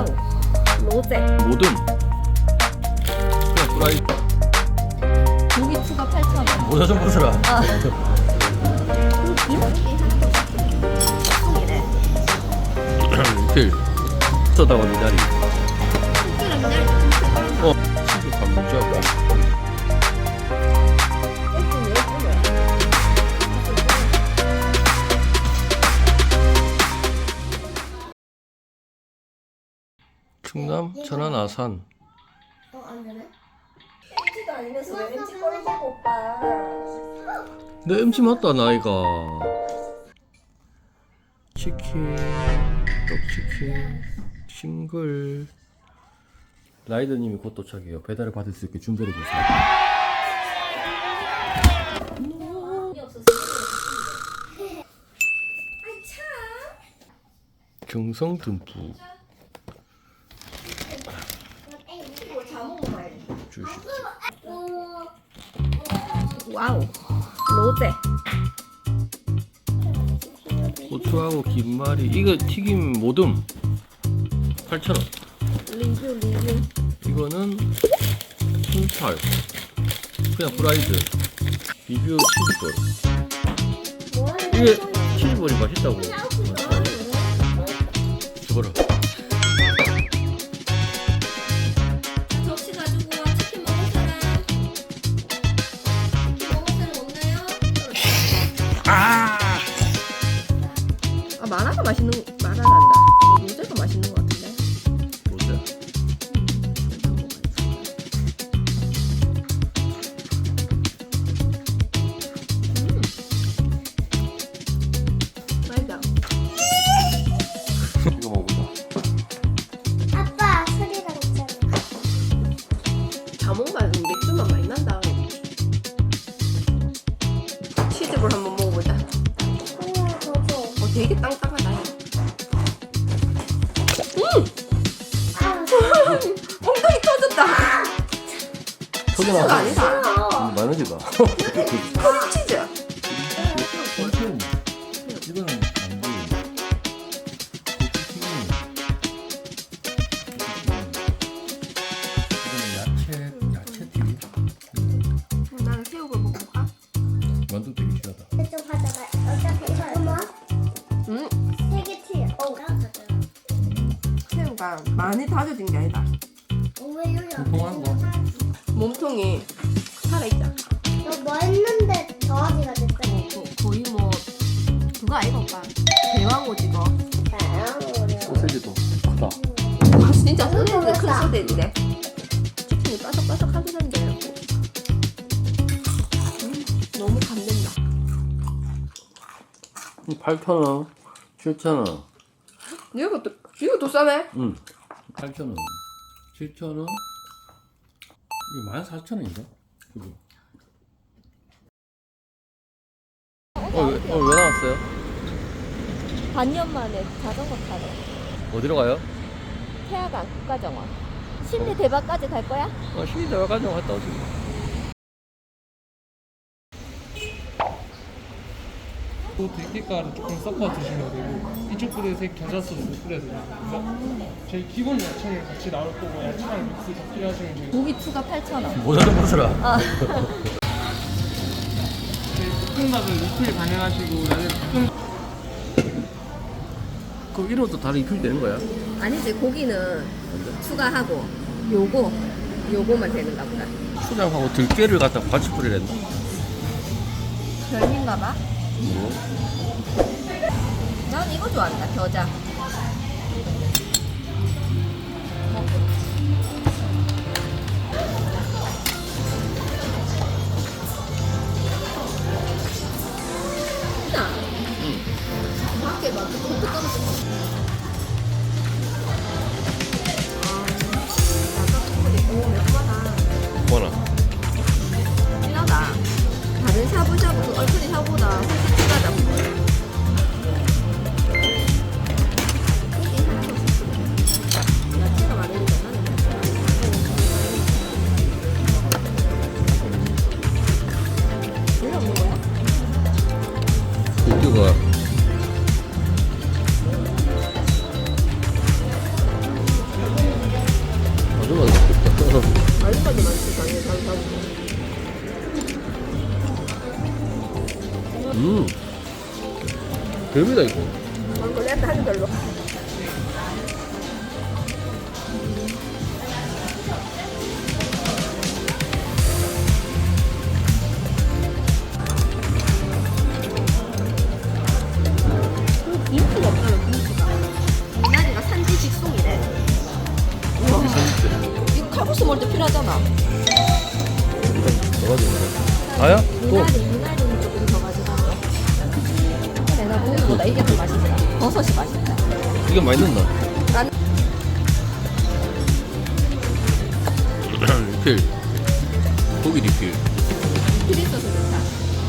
와우. 로제. 모든 그냥 프라이 고기 추가 8,000원. 모자 좀 벗어라 아. 이틀 써다가 미나리 어 치즈 감자 충남 천안 아산. 어, 안 되네? MC도 아니면서 왜 MC 거를 보고 오빠. 내 MC 맞다 나이가. 치킨 떡치킨 싱글. 라이더님이 곧 도착해요. 배달을 받을 수 있게 준비해 주세요. 경성 듬뿍 주시 와우. 로제. 고추하고 김말이 이거 튀김 모듬 8,000원 리뷰 리뷰. 이거는 순살 그냥 프라이드 리뷰 치즈볼 이게 치즈볼이 맛있다고 되게 땅땅하다. 아, 엉덩이 터졌다. 치즈가 소개나 아니다. 마늘지가 많이 다져진 게 아니다. 통통한 거. 몸통이 살아있잖아. 너뭐 했는데 저하지가 됐어? 거, 거의 뭐 그거 아이가 오빠. 대왕 오징어. 소세지도 크다 아 진짜 소세지 큰 소세지래. 치킨이 바삭바삭하긴 한데. 음, 너무 감된다. 8,000원 7,000원 이것도 이것도 싸네. 응 8,000원 7,000원 이거 14,000원인가? 그죠? 어, 왜, 어, 왜 나왔어요? 반년 만에 자전거 타러 어디로 가요? 태화강 국가정원 심리 대박까지 갈 거야? 어, 시대와 가정 갔다 오지. 또 들깨가루 조금 섞어 드시면 되고 이쪽 그릇에 겨자 소스 뿌려서 드세요. 저희 기본 야채는 같이 나올 거고 야채랑 믹스 더 필요하시면 저희 고기 추가 8,000원 모자 좀 벗어라. 저희 볶음밥은 리필 가능하시고 나는 볶음 그럼 이름도 다른 입힐 되는 거야? 아니지 고기는 추가하고 요거 요거만 되는가 보다. 초장하고 들깨를 갖다 같이 뿌리랬나? 별미인가 봐. 뭐? 난 이거 좋아한다 겨자. 나 밖에 막 겉에 까면서 음. 별미다 이거. 난 원래 한 별로. 그 김치가 없잖아 김치가. 미나리가 산지 직송이래. 우와. 이거 카보스 먹을 때 필요하잖아. 아야? 또. 미나리 버섯이 맛있다 이게 많이 넣나? 난- 리필. 고기 리필. 필이 있어서 좋다.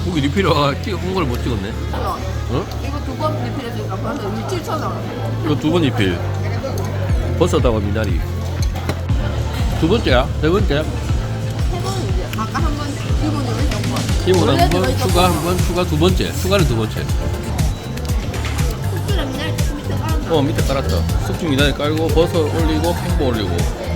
고기 리필 와 찍은 걸 못 찍었네. 어? 어? 이거 두 번 리필해주니까 벌써 17,000원. 이거 두 번 리필. 버섯하고 미나리. 두 번째야? 세 번째야? 세 번은 이제 아까 한 번, 기본으로 한 번. 기본 한 번. 추가 한 번, 추가 두 번째. 추가는 두 번째. 어 밑에 깔았어. 숙주 미나리 깔고 버섯 올리고 팽보 올리고.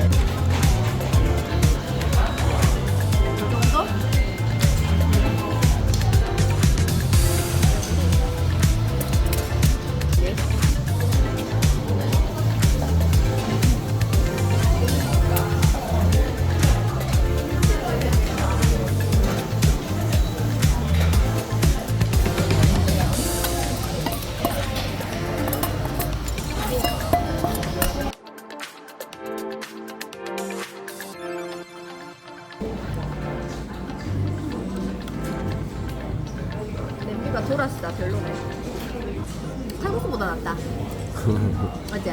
어제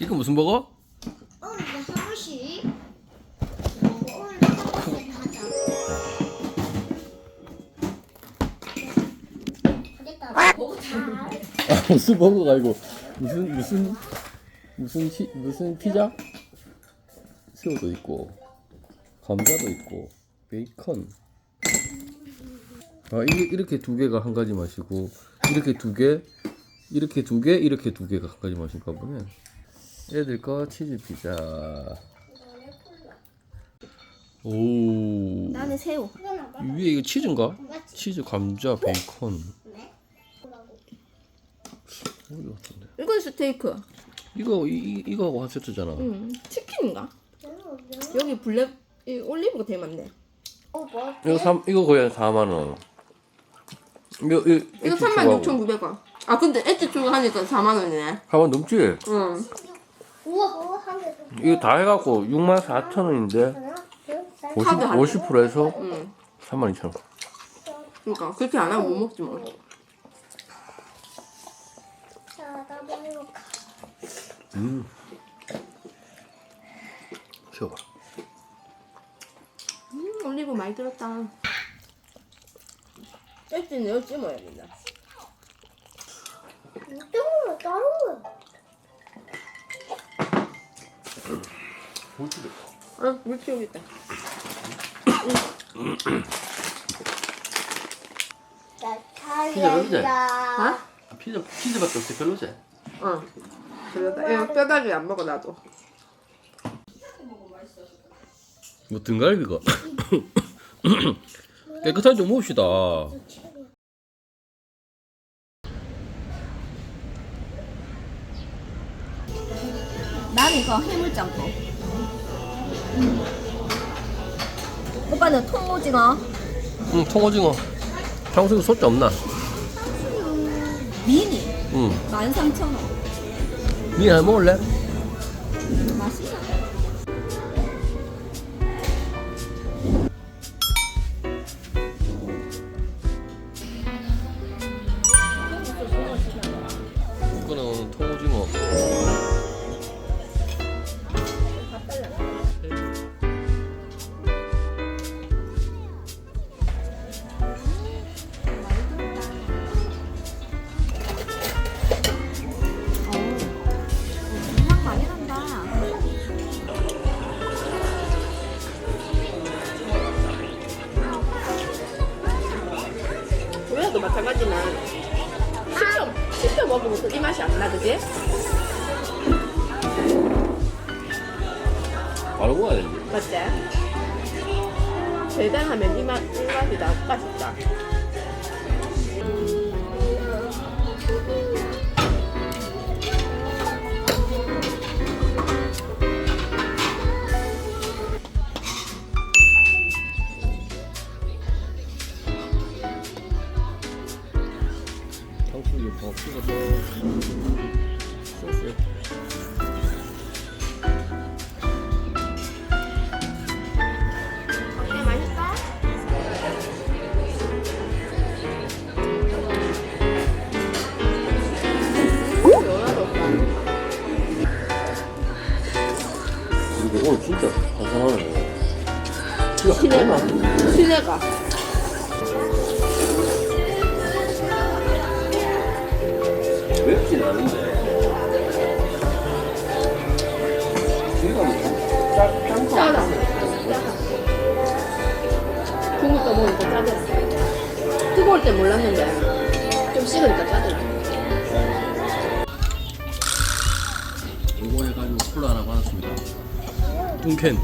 이거 무슨 버거? 오늘 나 사무실. 오늘 나 사무실 하자. 아 무슨 버거가 아니고 무슨 무슨 무슨 치, 무슨 피자? 새우도 있고 감자도 있고 베이컨. 아 이렇게 두 개가 한 가지 맛이고 이렇게 두 개, 이렇게 두 개, 이렇게 두 개가 한 가지 맛인가 보네. 애들 거 치즈 피자. 오. 나는 새우 위에 이거 치즈인가? 치즈, 감자, 베이컨. 같은데? 이건 스테이크 이거 이, 이- 이거하고 한 세트잖아. 음 치킨인가? 여기 블랙 이 올리브가 되게 많네 어, 뭐? 이거 삼 이거 거의 한 4만 원. 이거 이거, 이거 36,900원 아 근데 엣지 추가하니까 4만원이네 4만 넘지? 응 우와. 이거 다 해갖고 6만 4천 원인데 하나, 둘, 셋. 50, 카드 한 50%에서 응 3만 2천 원. 그러니까 그렇게 안 하면 못 먹지 뭐. 음. 쉬어봐. 음 올리브 많이 들었다 여기 찜어야 된다 이쪽으로 다른 거야. 아 물기 여기 있다 자, 피자 여기지? 잘했다. 어? 피자 피자밖에 없지 별로지? 응 그러다 이거 뼈다귀 안 먹어 나도 뭐 등갈비가 깨끗하게 좀 먹읍시다. 나는 이거 해물짬뽕 오빠는 통오징어 응 통오징어. 탕수육 소자 없나? 미니 응. 13,000원 니 하나 먹을래? 맛있어 맛이 안 나, 그지? 바로 먹어야 되지. 맞지? 배달하면 이 맛, 이 맛이 나올까 싶다. 짠. 짜다. 중국도 먹으니까 짜더라. 뜨거울 때 몰랐는데 좀 식으니까 짜더라. 요거 해가지고 콜라 하나 받았습니다. 뚱캔.